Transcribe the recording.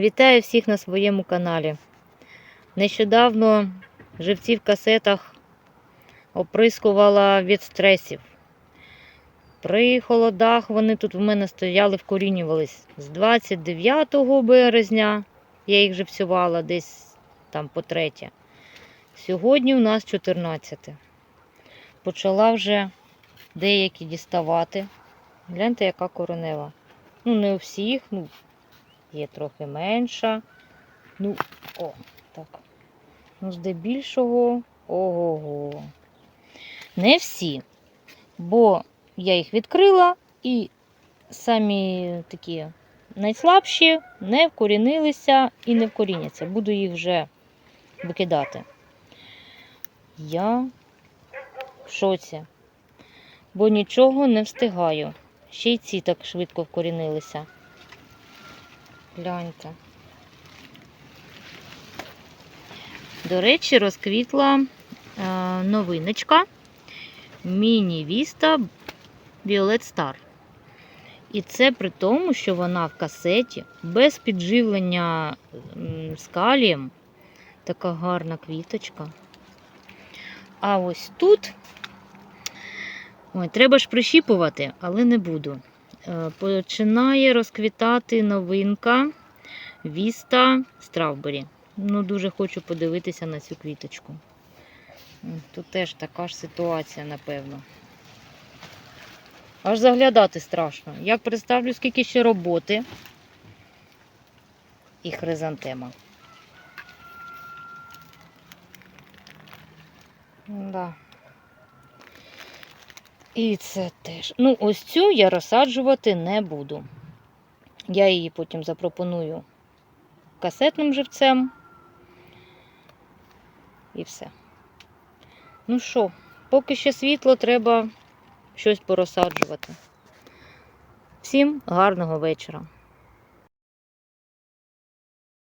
Вітаю всіх на своєму каналі. Нещодавно живці в касетах оприскувала від стресів. При холодах вони тут в мене стояли, вкорінювались з 29 березня. Я їх живцювала десь там по третє. Сьогодні у нас 14. Почала вже деякі діставати. Гляньте, яка коренева. Ну, не у всіх, ну, є трохи менша. Ну, о, так. Ну, здебільшого, ого-го. Не всі, бо я їх відкрила і самі такі найслабші не вкорінилися і не вкоріняться. Буду їх вже викидати. Я в шоці, бо нічого не встигаю. Ще й ці так швидко вкорінилися. Гляньте. До речі, розквітла е, новиночка Міні Віста Violet Star. І це при тому, що вона в касеті без підживлення з калієм. Така гарна квіточка. А ось тут ой, треба ж прищіпувати, але не буду. Е, Починає розквітати новинка Віста Стравбері. Ну, дуже хочу подивитися на цю квіточку. Тут теж така ж ситуація, напевно. Аж заглядати страшно. Як представлю, скільки ще роботи і хризантема. Да. І це теж. Ну, ось цю я розсаджувати не буду. Я її потім запропоную касетним живцем. І все. Ну що, поки ще світло, треба щось порозсаджувати. Всім гарного вечора.